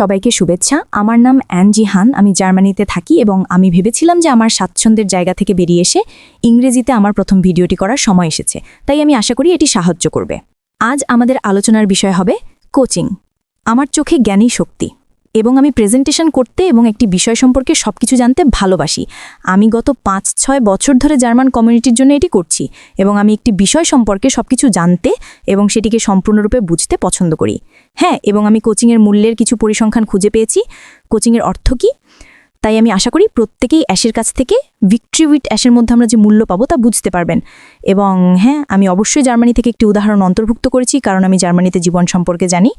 সবাইকে শুভেচ্ছা। আমার নাম অ্যানজি হান, আমি জার্মানিতে থাকি এবং আমি ভেবেছিলাম যে আমার স্বাচ্ছন্দ্যের জায়গা থেকে বেরিয়ে এসে ইংরেজিতে আমার প্রথম ভিডিওটি করার সময় এসেছে। তাই আমি আশা করি এটি সাহায্য করবে। আজ আমাদের আলোচনার বিষয় হবে কোচিং। আমার চোখে জ্ঞানী শক্তি। এবং আমি প্রেজেন্টেশন করতে এবং একটি বিষয় সম্পর্কে সব কিছু জানতে ভালোবাসি। আমি গত পাঁচ ছয় বছর ধরে জার্মান কমিউনিটির জন্য এটি করছি এবং আমি একটি বিষয় সম্পর্কে সব কিছু জানতে এবং সেটিকে সম্পূর্ণরূপে বুঝতে পছন্দ করি। হ্যাঁ এবং আমি কোচিংয়ের মূল্যের কিছু পরিসংখ্যান খুঁজে পেয়েছি। কোচিংয়ের অর্থ কী? তাই আমি আশা করি প্রত্যেকেই অ্যাশের কাছ থেকে ভিক্টরি উইথ অ্যাশের মধ্যে আমরা যে মূল্য পাবো তা বুঝতে পারবেন। এবং হ্যাঁ আমি অবশ্যই জার্মানি থেকে একটি উদাহরণ অন্তর্ভুক্ত করেছি, কারণ আমি জার্মানিতে জীবন সম্পর্কে জানি।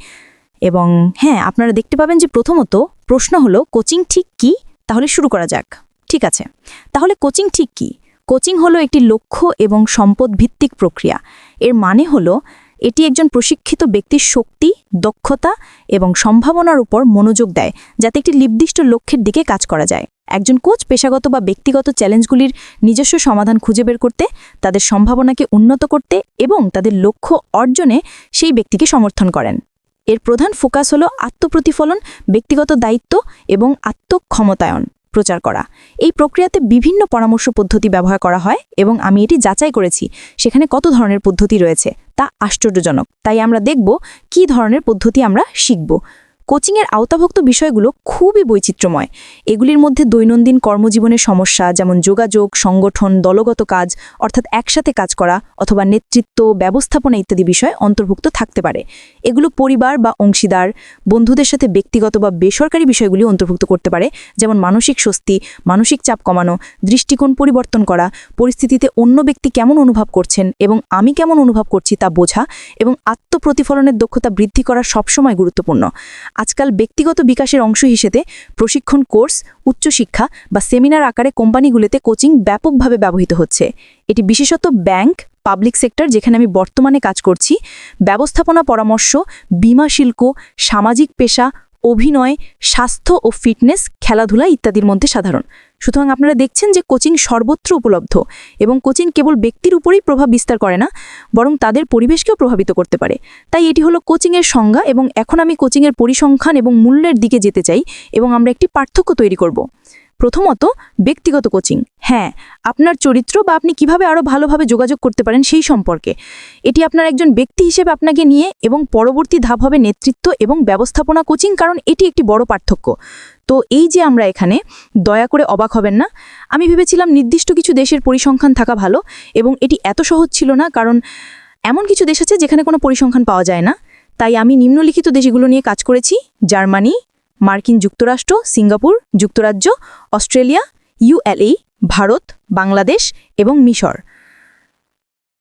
এবং হ্যাঁ আপনারা দেখতে পাবেন যে প্রথমত প্রশ্ন হলো, কোচিং ঠিক কি? তাহলে শুরু করা যাক। ঠিক আছে। তাহলে কোচিং ঠিক কি? কোচিং হলো একটি লক্ষ্য এবং সম্পদ ভিত্তিক প্রক্রিয়া। এর মানে হলো, এটি একজন প্রশিক্ষিত ব্যক্তির শক্তি, দক্ষতা এবং সম্ভাবনার উপর মনোযোগ দেয়, যাতে একটি নির্দিষ্ট লক্ষ্যের দিকে কাজ করা যায়। একজন কোচ পেশাগত বা ব্যক্তিগত চ্যালেঞ্জগুলির নিজস্ব সমাধান খুঁজে বের করতে, তাদের সম্ভাবনাকে উন্নত করতে এবং তাদের লক্ষ্য অর্জনে সেই ব্যক্তিকে সমর্থন করেন। এর প্রধান ফোকাস হল আত্মপ্রতিফলন, ব্যক্তিগত দায়িত্ব এবং আত্মক্ষমতায়ন প্রচার করা। এই প্রক্রিয়াতে বিভিন্ন পরামর্শ পদ্ধতি ব্যবহার করা হয় এবং আমি এটি যাচাই করেছি, সেখানে কত ধরনের পদ্ধতি রয়েছে তা আশ্চর্যজনক। তাই আমরা দেখব কি ধরনের পদ্ধতি আমরা শিখব। কোচিংয়ের আওতাভুক্ত বিষয়গুলো খুবই বৈচিত্র্যময়। এগুলির মধ্যে দৈনন্দিন কর্মজীবনের সমস্যা, যেমন যোগাযোগ, সংগঠন, দলগত কাজ, অর্থাৎ একসাথে কাজ করা অথবা নেতৃত্ব, ব্যবস্থাপনা ইত্যাদি বিষয় অন্তর্ভুক্ত থাকতে পারে। এগুলো পরিবার বা অংশীদার, বন্ধুদের সাথে ব্যক্তিগত বা বেসরকারি বিষয়গুলি অন্তর্ভুক্ত করতে পারে, যেমন মানসিক স্বস্তি, মানসিক চাপ কমানো, দৃষ্টিকোণ পরিবর্তন করা, পরিস্থিতিতে অন্য ব্যক্তি কেমন অনুভব করছেন এবং আমি কেমন অনুভব করছি তা বোঝা এবং আত্মপ্রতিফলনের দক্ষতা বৃদ্ধি করা সবসময় গুরুত্বপূর্ণ। আজকাল ব্যক্তিগত বিকাশের অংশ হিসেবে প্রশিক্ষণ কোর্স উচ্চশিক্ষা বা সেমিনার আকারে কোম্পানিগুলিতে কোচিং ব্যাপকভাবে ব্যবহৃত হচ্ছে। এটি বিশেষত ব্যাংক, পাবলিক সেক্টর, যেখানে আমি বর্তমানে কাজ করছি, ব্যবস্থাপনা পরামর্শ, বিমা শিল্প, সামাজিক পেশা, অভিনয়, স্বাস্থ্য ও ফিটনেস, খেলাধুলা ইত্যাদির মধ্যে সাধারণ। সুতরাং আপনারা দেখছেন যে কোচিং সর্বত্র উপলব্ধ এবং কোচিং কেবল ব্যক্তির উপরেই প্রভাব বিস্তার করে না, বরং তাদের পরিবেশকেও প্রভাবিত করতে পারে। তাই এটি হলো কোচিংয়ের সংজ্ঞা এবং এখন আমি কোচিংয়ের পরিসংখ্যান এবং মূল্যের দিকে যেতে চাই এবং আমরা একটি পার্থক্য তৈরি করব। প্রথমত ব্যক্তিগত কোচিং। হ্যাঁ আপনার চরিত্র বা আপনি কীভাবে আরও ভালোভাবে যোগাযোগ করতে পারেন সেই সম্পর্কে। এটি আপনার একজন ব্যক্তি হিসেবে আপনাকে নিয়ে এবং পরবর্তী ধাপ হবে নেতৃত্ব এবং ব্যবস্থাপনা কোচিং, কারণ এটি একটি বড় পার্থক্য। তো এই যে আমরা এখানে, দয়া করে অবাক হবেন না। আমি ভেবেছিলাম নির্দিষ্ট কিছু দেশের পরিসংখ্যান থাকা ভালো এবং এটি এত সহজ ছিল না, কারণ এমন কিছু দেশ আছে যেখানে কোনো পরিসংখ্যান পাওয়া যায় না। তাই আমি নিম্নলিখিত দেশগুলো নিয়ে কাজ করেছি, জার্মানি মার্কিন যুক্তরাষ্ট্র, সিঙ্গাপুর, যুক্তরাজ্য, অস্ট্রেলিয়া ইউএলএ ভারত, বাংলাদেশ এবং মিশর।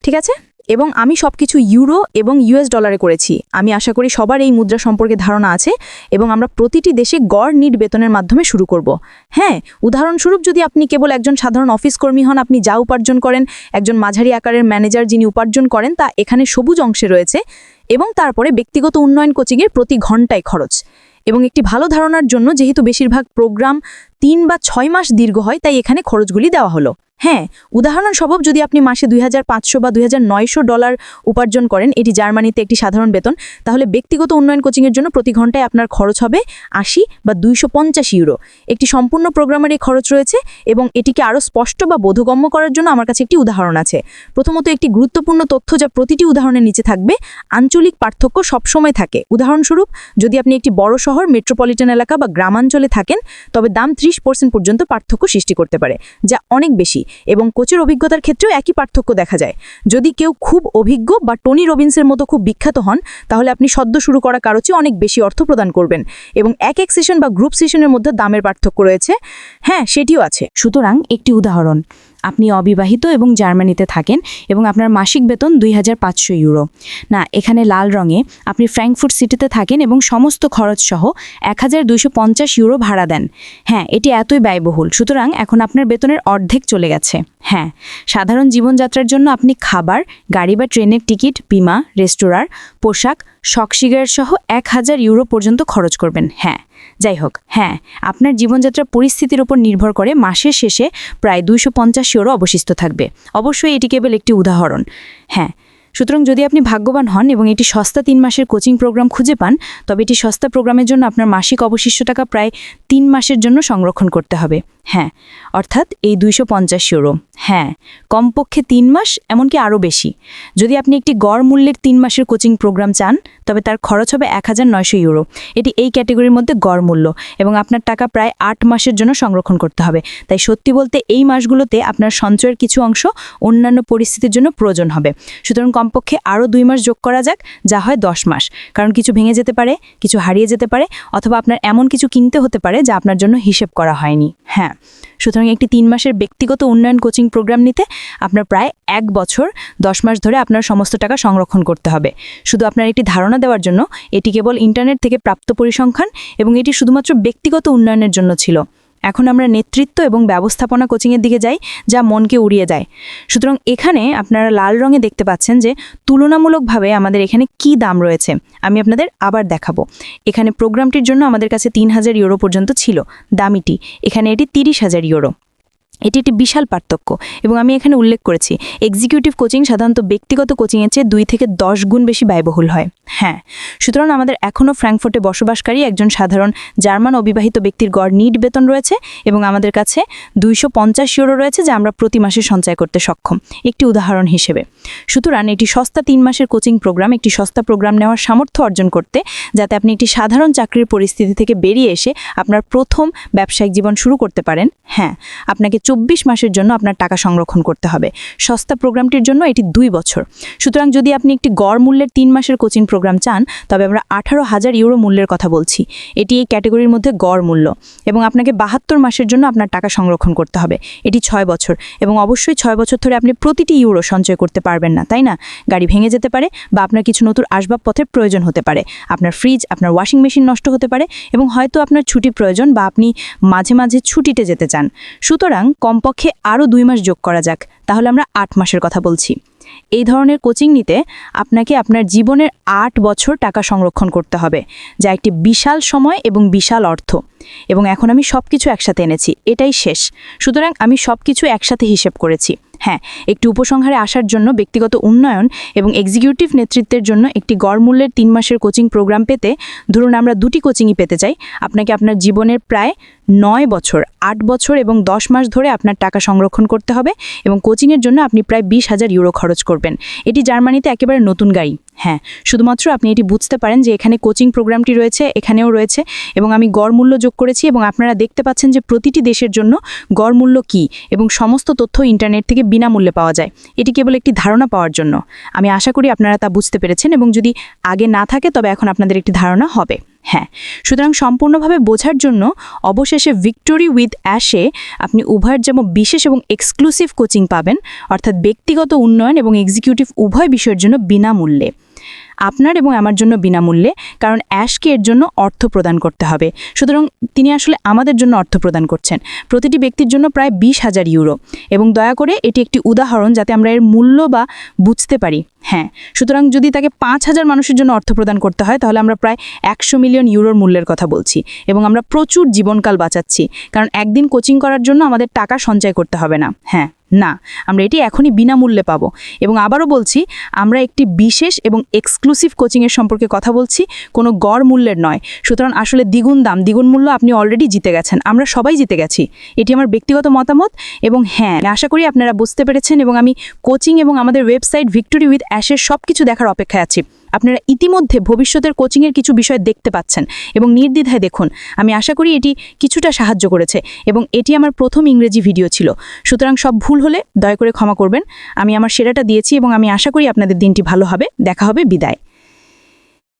ঠিক আছে? এবং আমি সব কিছু ইউরো এবং ইউএস ডলারে করেছি। আমি আশা করি সবার এই মুদ্রা সম্পর্কে ধারণা আছে এবং আমরা প্রতিটি দেশে গড়, নিট বেতনের মাধ্যমে শুরু করব। হ্যাঁ উদাহরণস্বরূপ যদি আপনি কেবল একজন সাধারণ অফিস কর্মী হন, আপনি যা উপার্জন করেন, একজন মাঝারি আকারের ম্যানেজার যিনি উপার্জন করেন, তা এখানে সবুজ অংশে রয়েছে এবং তারপরে ব্যক্তিগত উন্নয়ন কোচিংয়ের প্রতি ঘন্টায় খরচ। এবং একটি ভালো ধারণার জন্য যেহেতু বেশিরভাগ প্রোগ্রাম তিন বা ছয় মাস দীর্ঘ হয়, তাই এখানে খরচগুলি দেওয়া হলো। হ্যাঁ উদাহরণ উদাহরণস্বরূপ যদি আপনি মাসে দুই হাজার পাঁচশো বা দুই হাজার নয়শো ডলার উপার্জন করেন, এটি জার্মানিতে একটি সাধারণ বেতন, তাহলে ব্যক্তিগত উন্নয়ন কোচিংয়ের জন্য প্রতি ঘন্টায় আপনার খরচ হবে আশি বা দুইশো পঞ্চাশ ইউরো। একটি সম্পূর্ণ প্রোগ্রামের এই খরচ রয়েছে এবং এটিকে আরও স্পষ্ট বা বোধগম্য করার জন্য আমার কাছে একটি উদাহরণ আছে। প্রথমত একটি গুরুত্বপূর্ণ তথ্য যা প্রতিটি উদাহরণের নিচে থাকবে, আঞ্চলিক পার্থক্য সবসময় থাকে। উদাহরণস্বরূপ, যদি আপনি একটি বড় শহর, মেট্রোপলিটন এলাকা বা গ্রামাঞ্চলে থাকেন, তবে দাম ত্রিশ পর্যন্ত পার্থক্য সৃষ্টি করতে পারে, যা অনেক বেশি। এবং কোচের অভিজ্ঞতার ক্ষেত্রেও একই পার্থক্য দেখা যায়। যদি কেউ খুব অভিজ্ঞ বা টনি রবিন্সের মতো খুব বিখ্যাত হন, তাহলে আপনি সদ্য শুরু করা কারও চেয়ে অনেক বেশি অর্থ প্রদান করবেন এবং এক এক সেশন বা গ্রুপ সেশনের মধ্যে দামের পার্থক্য রয়েছে। হ্যাঁ সেটিও আছে। সুতরাং একটি উদাহরণ। আপনি অবিবাহিত এবং জার্মানিতে থাকেন এবং আপনার মাসিক বেতন দুই হাজার পাঁচশো ইউরো। না, এখানে লাল রঙে আপনি ফ্র্যাঙ্কফুট সিটিতে থাকেন এবং সমস্ত খরচ সহ এক হাজার দুইশো পঞ্চাশ ইউরো ভাড়া দেন। হ্যাঁ এটি এতই ব্যয়বহুল। সুতরাং এখন আপনার বেতনের অর্ধেক চলে গেছে। হ্যাঁ সাধারণ জীবনযাত্রার জন্য আপনি খাবার, গাড়ি বা ট্রেনের টিকিট, বিমা রেস্তোরাঁর পোশাক শক সিগারেট সহ এক হাজার ইউরো পর্যন্ত খরচ করবেন। হ্যাঁ যাই হোক হ্যাঁ আপনার জীবনযাত্রার পরিস্থিতির উপর নির্ভর করে মাসের শেষে প্রায় দুইশো পঞ্চাশ ইউরো অবশিষ্ট থাকবে। অবশ্যই এটি কেবল একটি উদাহরণ। হ্যাঁ সুতরাং যদি আপনি ভাগ্যবান হন এবং এটি সস্তা তিন মাসের কোচিং প্রোগ্রাম খুঁজে পান, তবে এটি সস্তা প্রোগ্রামের জন্য আপনার মাসিক অবশিষ্ট টাকা প্রায় তিন মাসের জন্য সংরক্ষণ করতে হবে। হ্যাঁ অর্থাৎ এই দুইশো পঞ্চাশ ইউরো। হ্যাঁ কমপক্ষে তিন মাস, এমনকি আরও বেশি। যদি আপনি একটি গড় মূল্যের তিন মাসের কোচিং প্রোগ্রাম চান, তবে তার খরচ হবে এক হাজার নয়শো ইউরো। এটি এই ক্যাটেগরির মধ্যে গড় মূল্য এবং আপনার টাকা প্রায় আট মাসের জন্য সংরক্ষণ করতে হবে। তাই সত্যি বলতে এই মাসগুলোতে আপনার সঞ্চয়ের কিছু অংশ অন্যান্য পরিস্থিতির জন্য প্রয়োজন হবে। সুতরাং কমপক্ষে আরও দুই মাস যোগ করা যাক, যা হয় দশ মাস। কারণ কিছু ভেঙে যেতে পারে, কিছু হারিয়ে যেতে পারে, অথবা আপনার এমন কিছু কিনতে হতে পারে যা আপনার জন্য হিসেব করা হয়নি। হ্যাঁ সুতরাং একটি তিন মাসের ব্যক্তিগত উন্নয়ন কোচিং প্রোগ্রাম নিতে আপনার প্রায় এক বছর, দশ মাস ধরে আপনার সমস্ত টাকা সংরক্ষণ করতে হবে। শুধু আপনার একটি ধারণা দেওয়ার জন্য, এটি কেবল ইন্টারনেট থেকে প্রাপ্ত পরিসংখ্যান এবং এটি শুধুমাত্র ব্যক্তিগত উন্নয়নের জন্য ছিল। এখন আমরা নেতৃত্ব এবং ব্যবস্থাপনা কোচিংয়ের দিকে যাই, যা মনকে উড়িয়ে যায় সুতরাং এখানে আপনারা লাল রঙে দেখতে পাচ্ছেন যে, তুলনামূলকভাবে আমাদের এখানে কি দাম রয়েছে, আমি আপনাদের আবার দেখাবো। এখানে প্রোগ্রামটির জন্য আমাদের কাছে তিন হাজার ইউরো পর্যন্ত ছিল, দামিটি। এখানে এটি তিরিশ হাজার ইউরো। এটি একটি বিশাল পার্থক্য এবং আমি এখানে উল্লেখ করেছি এক্সিকিউটিভ কোচিং সাধারণত ব্যক্তিগত কোচিংয়ের চেয়ে দুই থেকে দশ গুণ বেশি ব্যয়বহুল হয়। হ্যাঁ সুতরাং আমাদের এখনও ফ্র্যাঙ্কফোর্টে বসবাসকারী একজন সাধারণ জার্মান অবিবাহিত ব্যক্তির গড় নিট বেতন রয়েছে এবং আমাদের কাছে দুইশো পঞ্চাশ ইউরো রয়েছে যা আমরা প্রতি মাসে সঞ্চয় করতে সক্ষম। একটি উদাহরণ হিসেবে, সুতরাং এটি সস্তা তিন মাসের কোচিং প্রোগ্রাম একটি সস্তা প্রোগ্রাম নেওয়ার সামর্থ্য অর্জন করতে, যাতে আপনি একটি সাধারণ চাকরির পরিস্থিতি থেকে বেরিয়ে এসে আপনার প্রথম ব্যবসায়িক জীবন শুরু করতে পারেন। হ্যাঁ আপনাকে চব্বিশ মাসের জন্য আপনার টাকা সংরক্ষণ করতে হবে। সস্তা প্রোগ্রামটির জন্য এটি দুই বছর। সুতরাং যদি আপনি একটি গড় মূল্যের তিন মাসের কোচিং প্রোগ্রাম চান, তবে আমরা আঠারো হাজার ইউরো মূল্যের কথা বলছি। এটি এই ক্যাটাগরির মধ্যে গড় মূল্য এবং আপনাকে বাহাত্তর মাসের জন্য আপনার টাকা সংরক্ষণ করতে হবে। এটি ছয় বছর এবং অবশ্যই ছয় বছর ধরে আপনি প্রতিটি ইউরো সঞ্চয় করতে পারবেন না, তাই না? গাড়ি ভেঙে যেতে পারে বা আপনার কিছু নতুন আসবাবপত্রের প্রয়োজন হতে পারে। আপনার ফ্রিজ আপনার ওয়াশিং মেশিন নষ্ট হতে পারে এবং হয়তো আপনার ছুটি প্রয়োজন বা আপনি মাঝে মাঝে ছুটিতে যেতে চান। সুতরাং কমপক্ষে আরও দুই মাস যোগ করা যাক। তাহলে আমরা আট মাসের কথা বলছি। এই ধরনের কোচিং নিতে আপনাকে আপনার জীবনের আট বছর টাকা সংরক্ষণ করতে হবে, যা একটি বিশাল সময় এবং বিশাল অর্থ। এবং এখন আমি সব কিছু একসাথে এনেছি, এটাই শেষ। সুতরাং আমি সব কিছু একসাথে হিসেব করেছি। হ্যাঁ একটি উপসংহারে আসার জন্য ব্যক্তিগত উন্নয়ন এবং এক্সিকিউটিভ নেতৃত্বের জন্য একটি গড় মূল্যের তিন মাসের কোচিং প্রোগ্রাম পেতে ধরুন আমরা দুটি কোচিংই পেতে চাই। আপনাকে আপনার জীবনের প্রায় নয় বছর, আট বছর এবং দশ মাস ধরে আপনার টাকা সংরক্ষণ করতে হবে এবং কোচিংয়ের জন্য আপনি প্রায় বিশ হাজার ইউরো খরচ করবেন। এটি জার্মানিতে একেবারে নতুন গাড়ি। হ্যাঁ শুধুমাত্র আপনি এটি বুঝতে পারেন যে এখানে কোচিং প্রোগ্রামটি রয়েছে, এখানেও রয়েছে এবং আমি গড় মূল্য যোগ করেছি এবং আপনারা দেখতে পাচ্ছেন যে প্রতিটি দেশের জন্য গড় মূল্য কী এবং সমস্ত তথ্য ইন্টারনেট থেকে বিনামূল্যে পাওয়া যায়। এটি কেবল একটি ধারণা পাওয়ার জন্য। আমি আশা করি আপনারা তা বুঝতে পেরেছেন এবং যদি আগে না থাকে, তবে এখন আপনাদের একটি ধারণা হবে। হ্যাঁ সুতরাং সম্পূর্ণভাবে বোঝার জন্য অবশেষে ভিক্টোরি উইথ অ্যাশে আপনি উভয়ের যেমন বিশেষ এবং এক্সক্লুসিভ কোচিং পাবেন, অর্থাৎ ব্যক্তিগত উন্নয়ন এবং এক্সিকিউটিভ উভয় বিষয়ের জন্য বিনামূল্যে। আপনার এবং আমার জন্য বিনামূল্যে, কারণ অ্যাশকে এর জন্য অর্থ প্রদান করতে হবে। সুতরাং তিনি আসলে আমাদের জন্য অর্থ প্রদান করছেন। প্রতিটি ব্যক্তির জন্য প্রায় বিশ হাজার ইউরো। এবং দয়া করে এটি একটি উদাহরণ যাতে আমরা এর মূল্য বা বুঝতে পারি। হ্যাঁ সুতরাং যদি তাকে পাঁচ হাজার মানুষের জন্য অর্থ প্রদান করতে হয়, তাহলে আমরা প্রায় একশো মিলিয়ন ইউরোর মূল্যের কথা বলছি। এবং আমরা প্রচুর জীবনকাল বাঁচাচ্ছি। কারণ একদিন কোচিং করার জন্য আমাদের টাকা সঞ্চয় করতে হবে না। হ্যাঁ। না, আমরা এটি এখনই বিনামূল্যে পাবো। এবং আবারও বলছি, আমরা একটি বিশেষ এবং এক্সক্লুসিভ কোচিংয়ের সম্পর্কে কথা বলছি, কোনো গড় মূল্যের নয়। সুতরাং আসলে দ্বিগুণ দাম, দ্বিগুণ মূল্য আপনি অলরেডি জিতে গেছেন, আমরা সবাই জিতে গেছি। এটি আমার ব্যক্তিগত মতামত এবং হ্যাঁ আশা করি আপনারা বুঝতে পেরেছেন এবং আমি কোচিং এবং আমাদের ওয়েবসাইট ভিক্টোরি উইথ অ্যাশের সব কিছু দেখার অপেক্ষায় আছি। আপনারা ইতিমধ্যে ভবিষ্যতের কোচিংয়ের কিছু বিষয় দেখতে পাচ্ছেন এবং নির্দ্বিধায় দেখুন। আমি আশা করি এটি কিছুটা সাহায্য করেছে এবং এটি আমার প্রথম ইংরেজি ভিডিও ছিল। সুতরাং সব ভুল হলে দয়া করে ক্ষমা করবেন। আমি আমার সেরাটা দিয়েছি এবং আমি আশা করি আপনাদের দিনটি ভালো হবে। দেখা হবে বিদায়।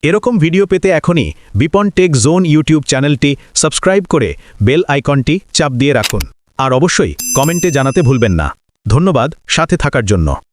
এরকম ভিডিও পেতে এখনই বিপন টেক জোন ইউটিউব চ্যানেলটি সাবস্ক্রাইব করে বেল আইকনটি চাপ দিয়ে রাখুন। আর অবশ্যই কমেন্টে জানাতে ভুলবেন না। ধন্যবাদ, সাথে থাকার জন্য।